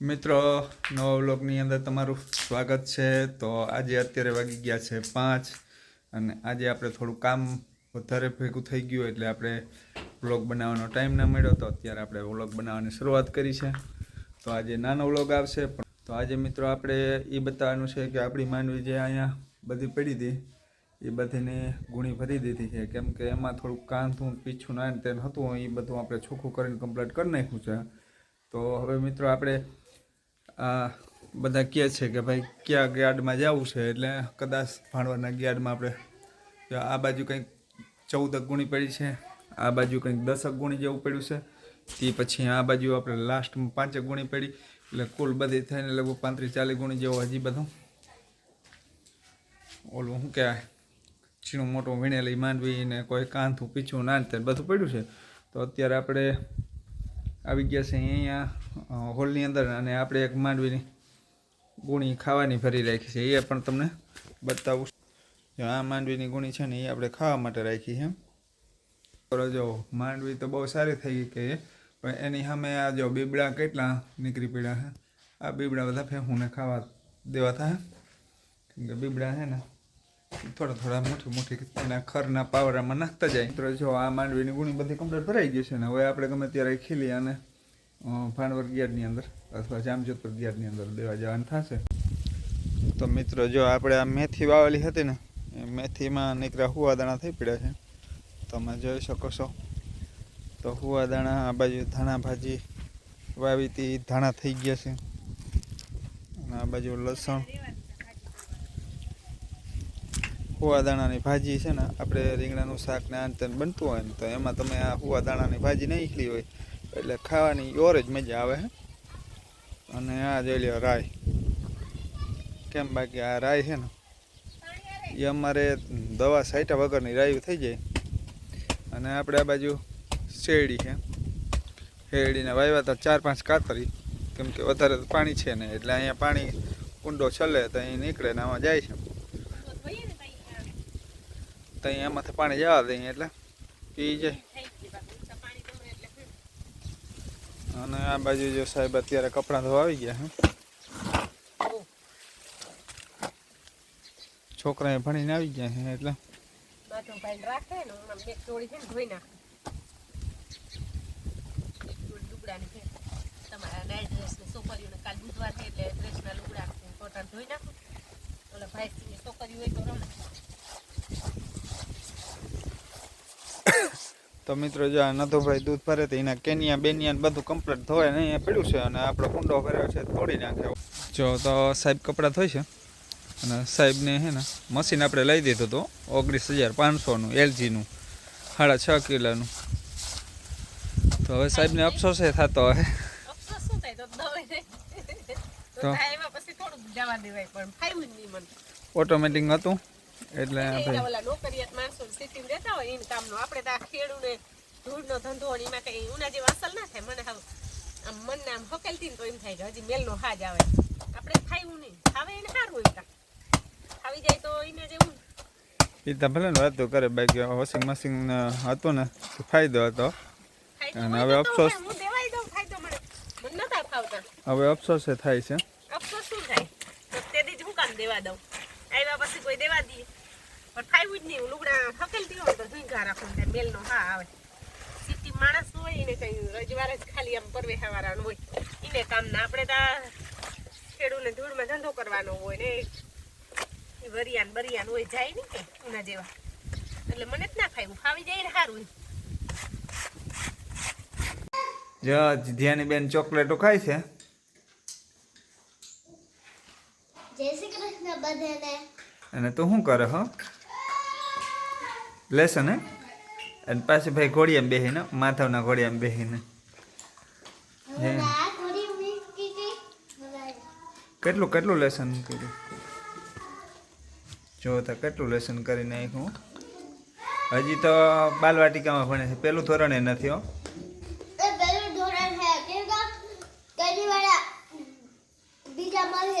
મિત્રો, નવા વ્લોગની અંદર તમારું સ્વાગત છે. તો આજે અત્યારે વાગી ગયા છે પાંચ અને આજે આપણે થોડું કામ વધારે ભેગું થઈ ગયું એટલે આપણે વ્લોગ બનાવવાનો ટાઈમ ના મળ્યો તો અત્યારે આપણે વ્લોગ બનાવવાની શરૂઆત કરી છે. તો આજે નાનો વ્લોગ આવશે. પણ તો આજે મિત્રો આપણે એ બતાવવાનું છે કે આપણી માનવી જે અહીંયા બધી પડી હતી, એ બધીને ગુણી ભરી દીધી છે. કેમ કે એમાં થોડુંક કાંધું પીછું ના તેન હતું. એ બધું આપણે ચોખ્ખું કરીને કમ્પ્લીટ કરી નાખ્યું છે. તો હવે મિત્રો આપણે આ બધા કહે છે કે ભાઈ કયા ગાર્ડમાં જવું છે એટલે કદાચ ભાણવાના ગાર્ડમાં આપણે આ બાજુ કંઈક ચૌદક ગુણી પડી છે, આ બાજુ કંઈક દસક ગુણી જેવું પડ્યું છે, તે પછી આ બાજુ આપણે લાસ્ટમાં પાંચેક ગુણી પડી, એટલે કુલ બધી થઈને લગભગ પાંત્રીસ ચાલીસ ગુણી જેવું હજી બધું. ઓલું શું કહેવાય? ચીણું મોટું વીણેલી માંડવી ને કોઈ કાંથું પીછું ના તે બધું પડ્યું છે. તો અત્યારે આપણે આવી ગયા છે અહીંયા હોલની અંદર અને આપણે એક માંડવીની ગુણી ખાવાની ભરી રાખી છે. એ પણ તમને બતાવું આ માંડવીની ગુણી છે ને એ આપણે ખાવા માટે રાખી છે. જો, માંડવી તો બહુ સારી થઈ ગઈ કે પણ એની સામે આ જો બીબડા કેટલા નીકળી પડ્યા છે. આ બીબડા બધા ફેંકુને ખાવા દેવા થાય કેમ કે બીબડા છે ને, થોડા થોડા મોટી મોટી એના ખરના પાવરામાં નાખતા જાય. તો જો આ માંડવીની ગુણી બધી કમ્પ્લેટ ભરાઈ ગઈ છે ને, હવે આપણે ગમે ત્યારે ખીલી અને ભાણવર ગિયારની અંદર અથવા જામજોતર ગિયારની અંદર દેવા જવાનું થશે. તો મિત્રો, જો આપણે આ મેથી વાવેલી હતી ને, એ મેથીમાં નીકળ્યા હુવા દાણા થઈ પડ્યા છે. તમે જોઈ શકો છો. તો હુવા દાણા આ બાજુ ધાણા ભાજી વાવી ધાણા થઈ ગયા છે. અને આ બાજુ લસણ. હુવાદાણાની ભાજી છે ને, આપણે રીંગણાનું શાક ને આન તેન બનતું હોય ને, તો એમાં તમે આ હુવાદાણાની ભાજી ભાજી ખીલી હોય. એટલે ખાવાની ઓર જ મજા આવે છે અને આ જોઈ લ્યો રાય. કેમ બાકી આ રાય છે ને, એ અમારે દવા સાઈટા વગરની રાયું થઈ જાય. અને આપણે આ બાજુ શેરડી છે. શેરડીને વાવ્યા હતા ચાર પાંચ કાતરી. કેમ કે વધારે પાણી છે ને એટલે અહીંયા પાણી કુંડો છલે તો અહીં નીકળે ને આમાં જાય છે. તો અહીં એમાંથી પાણી જવા દઈએ એટલે પી જાય. અને આ બાજુ જો સાહેબ અત્યારે કપડાં ધોવા આવી ગયા હે. છોકરાએ ભણીને આવી ગયા છે એટલે માથું તો મિત્રો જો આ નથુભાઈ દૂધ ભરે તો એના કેનિયા બેનિયા બધું કમ્પ્લીટ ધોય ને અહીંયા પડ્યું છે અને આપણો કુંડો ભર્યો છે તોડી નાખ્યો જો તો સાહેબ કપડાં ધોઈ છે. અને સાહેબને હે ને મશીન આપણે લઈ દીધું હતું ઓગણીસ હજાર પાંચસોનું એલજીનું સાડા છ કિલોનું. તો હવે સાહેબને અફસોસ એ થતો થાય? તો ઓટોમેટિક હતું? એટલે આપણે તો આ ખેડૂને ધૂળનો ધંધો એમાં કઈ ઉના જેવા અસલ ના થાય. મને હાવ આમ મનને આમ હકેલતી ને તો એમ થાય કે હજી મેલનો હાજ આવે. આપણે ખાવું નહીં. ખાવે એને સારું હોય તા જાય તો એને જેવું એ તો ભલે વાતો કરે બાકી વોશિંગ મશીન હતો ને ફાયદો હતો. અને હવે અફસોસ- મને મને હવે અફસોસ થાય છે. અફસોસ શું થાય? તો તે દી જ હું કામ દેવા દઉં? કોઈ દેવા દઈએ. પણ ફાવ્યું જ નહીં. લુગડા હકેલતી હોય તો ધૂંઘા રાખું ને મેલનો હા આવે. સિટી માણસ હોય એને કઈ રજવાર જ ખાલી આમ પરવે હવારાનું હોય. એને કામ ના આપણે તો ખેડૂને ધૂળમાં ધંધો કરવાનો હોય ને એ. વરિયાન બરિયાન હોય જાય નહીં કે ઉના જેવા. એટલે મને જ ના ફાવ્યું ફાવી જાય ને સારું જો ધ્યાની બેન ચોકલેટો ખાય છે? જય શ્રી કૃષ્ણ બધાને. અને તું શું કરે હો? લેસન હે અને પાછી ભાઈ ઘોડિયામાં બેહીને માથાના ઘોડિયામાં હે. હવે કેટલું કેટલું લેસન કર્યું જો તો કેટલું લેસન કરી નાખ્યું. હજી તો બાલવાટિકામાં ભણે છે. પેલું ધોરણે નથી હો. એ કઈ વાળા બીજા મળે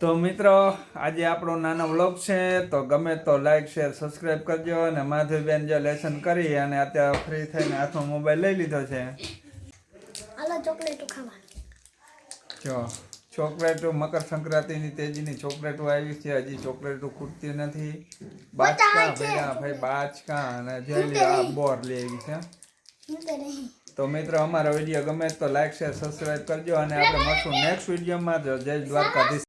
તો મિત્રો આજે આપણો નાનો વ્લોગ છે તો ગમે તો લાઈક શેર સબસ્ક્રાઈબ કરજો અને માધવીબેન જે લેસન કરી અને અત્યારે ફ્રી થઈને હાથમાં મોબાઈલ લઈ લીધો છે. જો ચોકલેટો મકર સંક્રાંતિની તેજીની ચોકલેટો આવી છે હજી ચોકલેટો ખૂટતી નથી. બાચકા ભેગા ભાઈ બાચકા અને જેલી આ બોર લઈ આવી છે. તો તો મિત્રો અમારો વીડિયો ગમે તો લાઈક શેર સબસ્ક્રાઈબ કરજો અને આપણે મળશું નેક્સ્ટ વિડીયોમાં જય દ્વારકાધીશ.